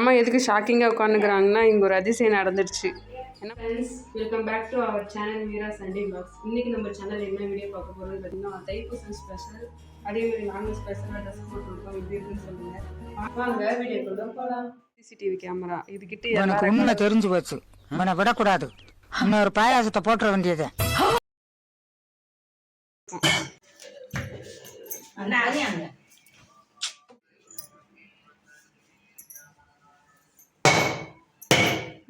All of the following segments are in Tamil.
அம்மா எதுக்கு ஷாக்கிங்காக உட்காந்துக்கிறாங்கன்னா இங்கே ஒரு அதிசயம் நடந்துடுச்சு. என்ன? Friends welcome back to our channel Meera Sunday vlogs இன்றைக்கி நம்ம சேனல் என்ன வீடியோ பார்க்க போகிறோம்னு பார்த்தீங்கன்னா தைப்பூசம் ஸ்பெஷல் அதே மாதிரி நாங்கள் ஸ்பெஷலாக ட்ரெஸ் போட்டுருக்கோம் இப்படி இருக்குன்னு சொல்லுங்கள் வாங்க வீடியோக்குள்ள போகலாம் சிசிடிவி கேமரா இதுக்கிட்ட உனக்கு உண்மை தெரிஞ்சு போச்சு. உன்னை விடக்கூடாது. இன்னொரு பாயாசத்தை போட்டுற வேண்டியது.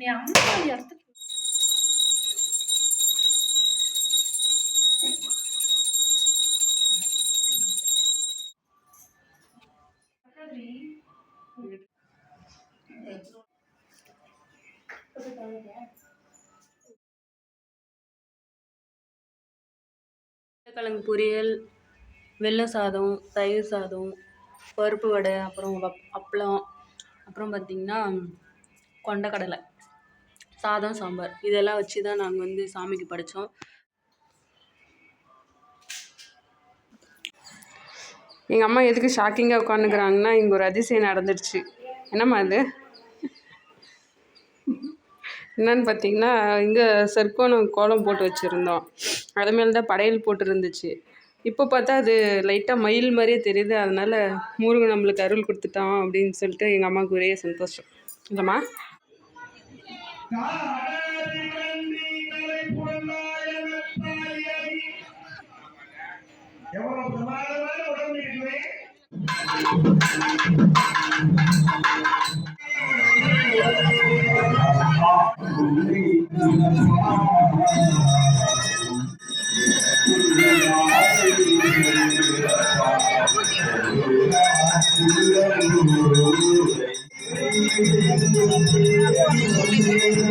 நீ அம்மா இடத்துக்கு கிழங்கு பொரியல் வெள்ளை சாதம் தயிர் சாதம் பருப்பு வடை அப்புறம் அப்பளம் அப்புறம் பார்த்திங்கன்னா கொண்டக்கடலை. சாதம் சாம்பார். இதெல்லாம் வச்சு தான் நாங்கள் வந்து சாமிக்கு படைச்சோம். எங்கள் அம்மா எதுக்கு ஷாக்கிங்காக உட்காந்துக்கிறாங்கன்னா இங்கே ஒரு அதிசயம் நடந்துடுச்சு. என்னம்மா அது என்னன்னு பார்த்தீங்கன்னா இங்கே சர்க்கோணம் கோலம் போட்டு வச்சுருந்தோம். அது மேலே தான் படையல் போட்டு இருந்துச்சு இப்போ பார்த்தா அது லைட்டாக மயில் மாதிரியே தெரியுது. அதனால முருகன் நம்மளுக்கு அருள் கொடுத்துட்டான் அப்படின்னு சொல்லிட்டு எங்கள் அம்மாவுக்கு ஒரே சந்தோஷம். இல்லைம்மா காடாதி கண்டி தலை புறந்தாய நத்தாயை எவ்வளவு பிரமாதமான உடம்பு இருக்கிறேன் Thank you. Thank you.